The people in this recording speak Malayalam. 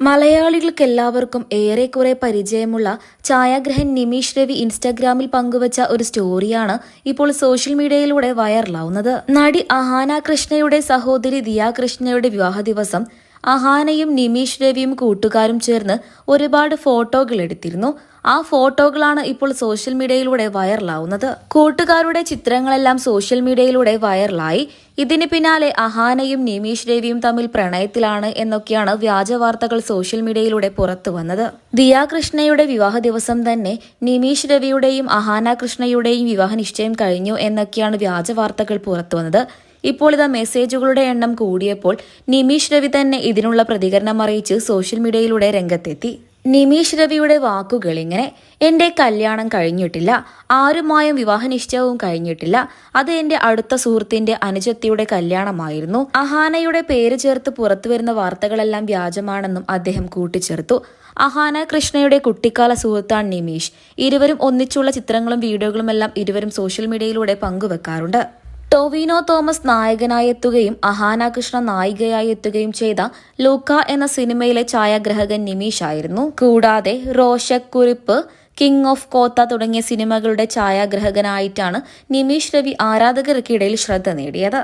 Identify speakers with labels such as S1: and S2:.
S1: മലയാളികൾക്ക് എല്ലാവർക്കും ഏറെക്കുറെ പരിചയമുള്ള ഛായാഗ്രഹൻ നിമീഷ് രവി ഇൻസ്റ്റാഗ്രാമിൽ പങ്കുവച്ച ഒരു സ്റ്റോറിയാണ് ഇപ്പോൾ സോഷ്യൽ മീഡിയയിലൂടെ വൈറലാവുന്നത്. നടി അഹാന കൃഷ്ണയുടെ സഹോദരി ദിയാ കൃഷ്ണയുടെ വിവാഹ ദിവസം അഹാനയും നിമീഷ് രവിയും കൂട്ടുകാരും ചേർന്ന് ഒരുപാട് ഫോട്ടോകൾ എടുത്തിരുന്നു. ആ ഫോട്ടോകളാണ് ഇപ്പോൾ സോഷ്യൽ മീഡിയയിലൂടെ വൈറലാവുന്നത്. കൂട്ടുകാരുടെ ചിത്രങ്ങളെല്ലാം സോഷ്യൽ മീഡിയയിലൂടെ വൈറലായി. ഇതിന് പിന്നാലെ അഹാനയും നിമീഷ് രവിയും തമ്മിൽ പ്രണയത്തിലാണ് എന്നൊക്കെയാണ് വ്യാജ വാർത്തകൾ സോഷ്യൽ മീഡിയയിലൂടെ പുറത്തു വന്നത്. ദിയ കൃഷ്ണയുടെ വിവാഹ ദിവസം തന്നെ നിമീഷ് രവിയുടെയും അഹാന കൃഷ്ണയുടെയും വിവാഹ നിശ്ചയം കഴിഞ്ഞു എന്നൊക്കെയാണ് വ്യാജ വാർത്തകൾ പുറത്തു വന്നത്. ഇപ്പോൾ ഇതാ മെസ്സേജുകളുടെ എണ്ണം കൂടിയപ്പോൾ നിമീഷ് രവി തന്നെ ഇതിനുള്ള പ്രതികരണം അറിയിച്ച് സോഷ്യൽ മീഡിയയിലൂടെ രംഗത്തെത്തി. നിമീഷ് രവിയുടെ വാക്കുകൾ ഇങ്ങനെ എന്റെ കല്യാണം കഴിഞ്ഞിട്ടില്ല ആരുമായും വിവാഹ നിശ്ചയവും കഴിഞ്ഞിട്ടില്ല അത് എന്റെ അടുത്ത സുഹൃത്തിന്റെ അനുജത്തിയുടെ കല്യാണമായിരുന്നു. അഹാനയുടെ പേര് ചേർത്ത് പുറത്തു വരുന്ന വാർത്തകളെല്ലാം വ്യാജമാണെന്നും അദ്ദേഹം കൂട്ടിച്ചേർത്തു. അഹാന കൃഷ്ണയുടെ കുട്ടിക്കാല സുഹൃത്താണ് നിമീഷ്. ഇരുവരും ഒന്നിച്ചുള്ള ചിത്രങ്ങളും വീഡിയോകളുമെല്ലാം ഇരുവരും സോഷ്യൽ മീഡിയയിലൂടെ പങ്കുവെക്കാറുണ്ട്. ടൊവിനോ തോമസ് നായകനായി എത്തുകയും അഹാന കൃഷ്ണ നായികയായി എത്തുകയും ചെയ്ത ലൂക്ക എന്ന സിനിമയിലെ ഛായാഗ്രഹകൻ നിമീഷ് ആയിരുന്നു. കൂടാതെ റോഷക് കുറിപ്പ് കിങ് ഓഫ് കോത്ത തുടങ്ങിയ സിനിമകളുടെ ഛായാഗ്രഹകനായിട്ടാണ് നിമീഷ് രവി ആരാധകർക്കിടയിൽ ശ്രദ്ധ നേടിയത്.